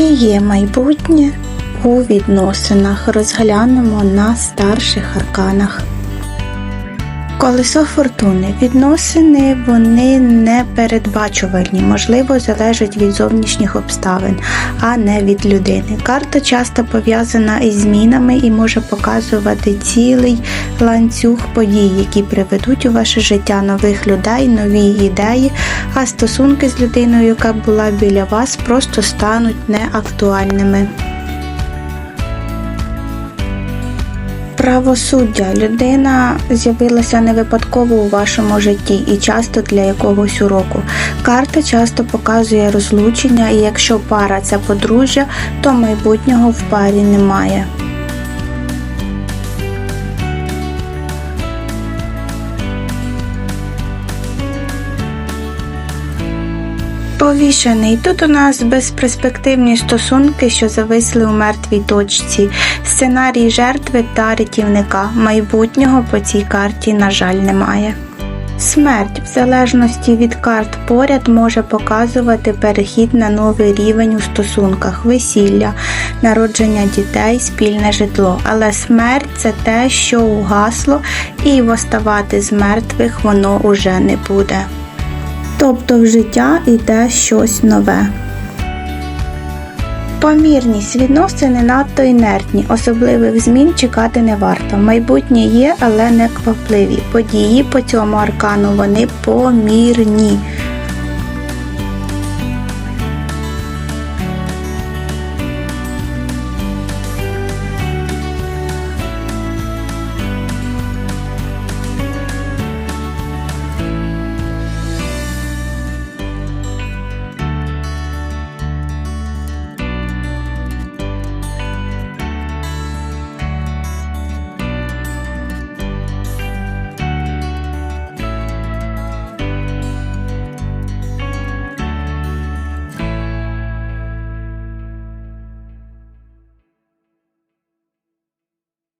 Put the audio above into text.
Чи є майбутнє у відносинах? Розглянемо на старших арканах. Колесо фортуни. Відносини вони непередбачувальні, можливо, залежать від зовнішніх обставин, а не від людини. Карта часто пов'язана із змінами і може показувати цілий ланцюг подій, які приведуть у ваше життя нових людей, нові ідеї, а стосунки з людиною, яка була біля вас, просто стануть неактуальними. Правосуддя. Людина з'явилася не випадково у вашому житті і часто для якогось уроку. Карта часто показує розлучення, і якщо пара це подружжя, то майбутнього в парі немає. Повішений. Тут у нас безперспективні стосунки, що зависли у мертвій точці. Сценарій жертви та рятівника. Майбутнього по цій карті, на жаль, немає. Смерть, в залежності від карт поряд, може показувати перехід на новий рівень у стосунках, весілля, народження дітей, спільне житло. Але смерть це те, що угасло, і воставати з мертвих воно уже не буде. Тобто в життя йде щось нове. Помірність відносини надто інертні, особливих змін чекати не варто. Майбутнє є, але не квапливі. Події по цьому аркану вони помірні.